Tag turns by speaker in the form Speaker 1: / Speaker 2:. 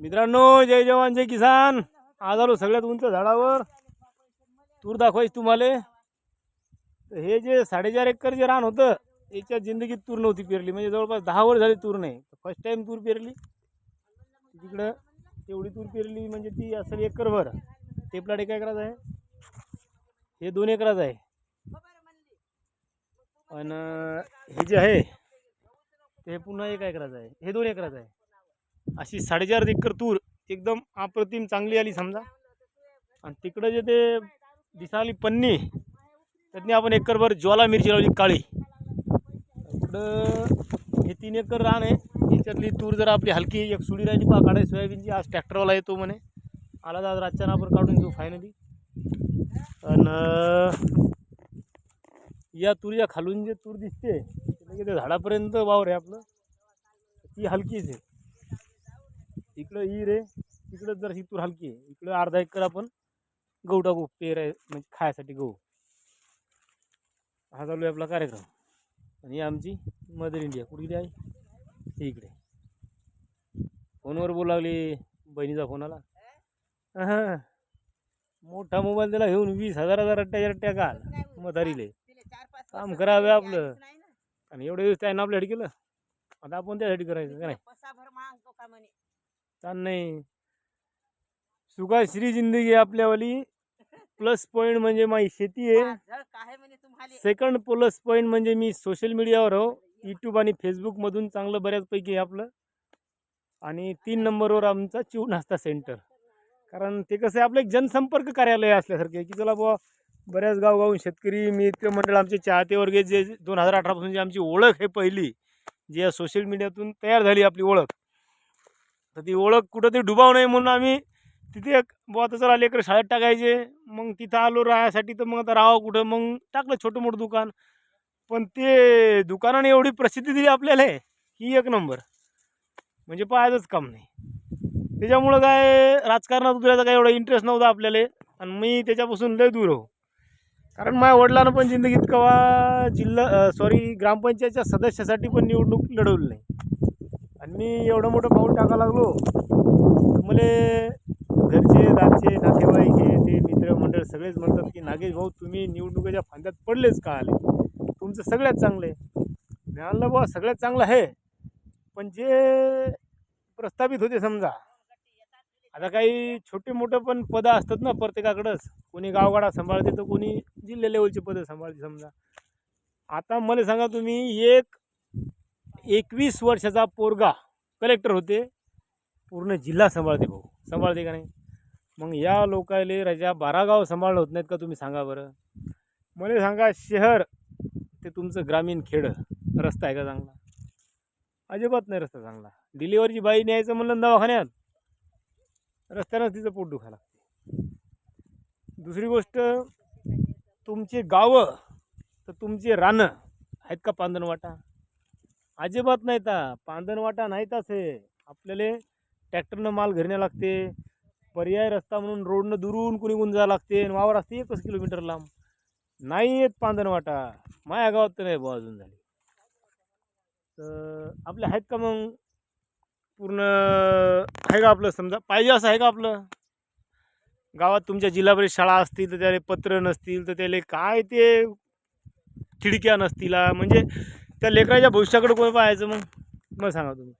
Speaker 1: मित्रांनो जय जवान जय किसान. आज आलो सगळ्यात उंच झाडावर. तूर दाखवायची तुम्हाला. हे जे साडेचार एकर जे रान होतं याच्या जिंदगीत तूर नव्हती पेरली. म्हणजे जवळपास दहा वर्ष झाली तूर नाही. फर्स्ट टाइम तूर पेरली. तिकडं तेवढी तूर पेरली म्हणजे ती असेल एकरभर. ते प्लॉट एक एकराच आहे. हे दोन एकराच आहे. आणि हे जे आहे ते पुन्हा एक एकराचं आहे. हे दोन एकराचं आहे. अशी साडेचार एकर तूर एकदम अप्रतिम चांगली आली समजा. आणि तिकडं जे ते दिसाली पन्नी त्यातनी आपण एकरभर ज्वाला मिरची लावली काळी. इकडं हे तीन एकर रान आहे. याच्यातली तूर जर आपली हलकी एक सुडी राहिली पा काढायची सोयाबीनची. आज ट्रॅक्टरवाला येतो म्हणे. आला तर आज रातच्या आपण काढून घेऊ फायनली आणि या तुरीच्या खालून जे तूर दिसते ते झाडापर्यंत वावर आहे आपलं. ती हलकीच आहे. इकडं हिर आहे तिकडं जर ही तूर हलकी आहे इकडं अर्धा एकर आपण गहू टाकू पेर आहे म्हणजे खायसाठी गहू. हा चालू आहे आपला कार्यक्रम. आणि आमची मदर इंडिया कुठली आहे इकडे. फोनवर बोलू लागली बहिणीचा फोन आला. मोठा मोबाईल त्याला घेऊन वीस हजार हजार रट्ट्याच्या रट्ट्या घाल मदारीले काम करावे आपलं. आणि एवढे दिवस त्यानं आपल्यासाठी केलं. आता आपण त्यासाठी करायचं का नाही? छान नाही. सुखाश्री जिंदगी आपल्यावाली. प्लस पॉईंट म्हणजे माझी शेती आहे. सेकंड प्लस पॉईंट म्हणजे मी सोशल मीडियावर हो यूट्यूब आणि फेसबुकमधून चांगलं बऱ्याचपैकी आहे आपलं. आणि तीन नंबरवर आमचा चिव नाश्ता सेंटर कारण ते कसं आहे आपलं एक जनसंपर्क कार्यालय असल्यासारखे की चला बुवा बऱ्याच गावगावून शेतकरी मित्र मंडळ आमचे चाहते वर्ग जे दोन हजार अठरापासून जी आमची ओळख आहे पहिली जी या सोशल मीडियातून तयार झाली आपली ओळख. तर ती ओळख कुठंतरी डुबाव नाही म्हणून आम्ही तिथे एक बुवा तसं राहिले लेकर शाळेत टाकायचे. मग तिथं आलो राहायसाठी तर मग आता राहावं कुठं? मग टाकलं छोटं मोठं दुकान. पण ते दुकानाने एवढी प्रसिद्धी दिली आपल्याला ही एक नंबर. म्हणजे पाहायचंच काम नाही. त्याच्यामुळं काय राजकारणात उतरायचा काय एवढा इंटरेस्ट नव्हता आपल्याला. आणि मी त्याच्यापासून लय दूर हो कारण माझ्या वडिलांना पण जिंदगीत कवा जिल्हा सॉरी ग्रामपंचायतच्या सदस्यासाठी पण निवडणूक लढवली नाही. मी एवढं मोठं पाऊल टाका लागलो. मला घरचे दारचे नातेवाईक हे ते मित्रमंडळ सगळेच म्हणतात की नागेश भाऊ तुम्ही निवडणुकीच्या फांद्यात पडलेच का आले? तुमचं सगळ्यात चांगलं आहे. मी आणलं बुवा सगळ्यात चांगलं आहे. पण जे प्रस्थापित होते समजा आता काही छोटे मोठे पण पदं असतात ना प्रत्येकाकडंच. कोणी गावगाडा सांभाळते तर कोणी जिल्हा लेवलची पदं सांभाळते समजा. आता मला सांगा तुम्ही एक एकवीस वर्षाचा पोरगा कलेक्टर होते पूर्ण जिल्हा सांभाळते भाऊ. सांभाळते का नाही? मग या लोकायले राजा बारा गाव सांभाळलं होत नाहीत का तुम्ही सांगा बरं? मला सांगा शहर ते तुमचं ग्रामीण खेड रस्ता आहे का चांगला? अजिबात नाही रस्ता चांगला. डिलिव्हरीची बाई न्यायचं म्हणलं दवाखान्यात रस्त्यानंच तिचं पोट दुखा लागते. दुसरी गोष्ट तुमचे गावं तर तुमचे रानं आहेत का पांदणवाटा? अजिबात नाही ता. पांदणवाटा नाहीताच हे आपल्याला ट्रॅक्टरनं माल घरण्या लागते. पर्याय रस्ता म्हणून रोडनं दुरून कुणी कुणी जावं लागते आणि वावर असते एकच किलोमीटर लांब. नाही येत पांदणवाटा माझ्या गावात तर नाही बुवा अजून झाली. तर आपले आहेत का मग? पूर्ण आहे का आपलं समजा? पाहिजे असं आहे का आपलं? गावात तुमच्या जिल्हा परिषद शाळा असतील तर त्याला पत्र नसतील तर त्याला काय ते खिडक्या नसतील म्हणजे त्या लेकराच्या भविष्याकडे कोण पाहायचं मग? मग सांगा तुम्ही.